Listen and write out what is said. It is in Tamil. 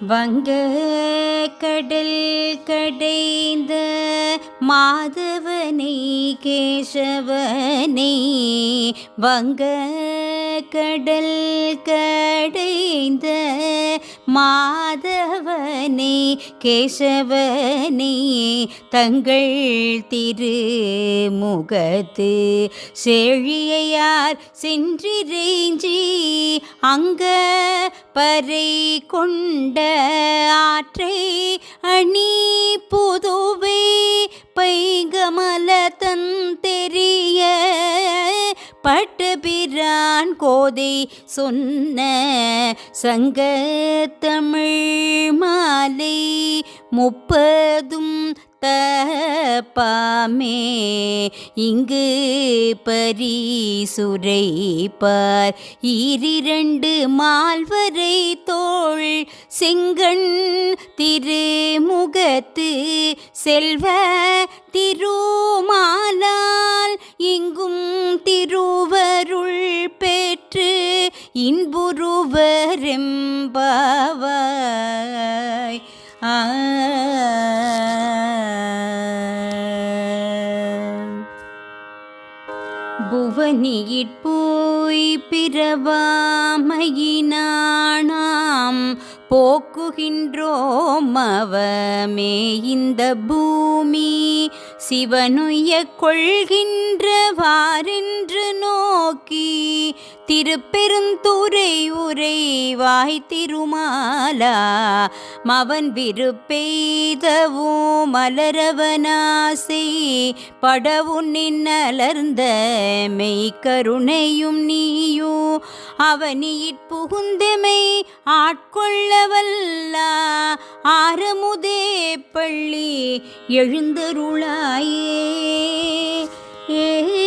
வங்க கடல் கடைந்த மாதவனை கேசவனை வங்க கடல் கடைந்த மாதவனை கேசவனை தங்கள் திருமுகத்து செழியார் சென்றிரேஞ்சி அங்க பறை கொண்ட ஆற்றை அணி பட்டு பிரான் கோதை சொன்ன சங்க தமிழ் மாலை முப்பதும் தப்பாமே. இங்கு பரிசுரைப்பார் ஈரிரண்டு மால்வரை தோள் செங்கண் திருமுகத்து செல்வ திருமாலால் இங்கு இன்புருவரெம்பவாய். ஆ. புவனியிற்போய் பிறவாமையினானாம். போக்குகின்றோம் அவமே இந்த பூமி. சிவனுய கொள்கின்றவாரென்று நோ நோக்கி திருப்பெருந்துரை உரைவாய் திருமாலா மவன் விருப்பெய்தவும் மலரவனாசை படவும் நின்னலர்ந்த மெய்கருணையும் நீயோ அவனியிற் புகுந்தமை ஆட்கொள்ளவல்லா ஆரமுதே பள்ளி எழுந்தருளாயே. ஏ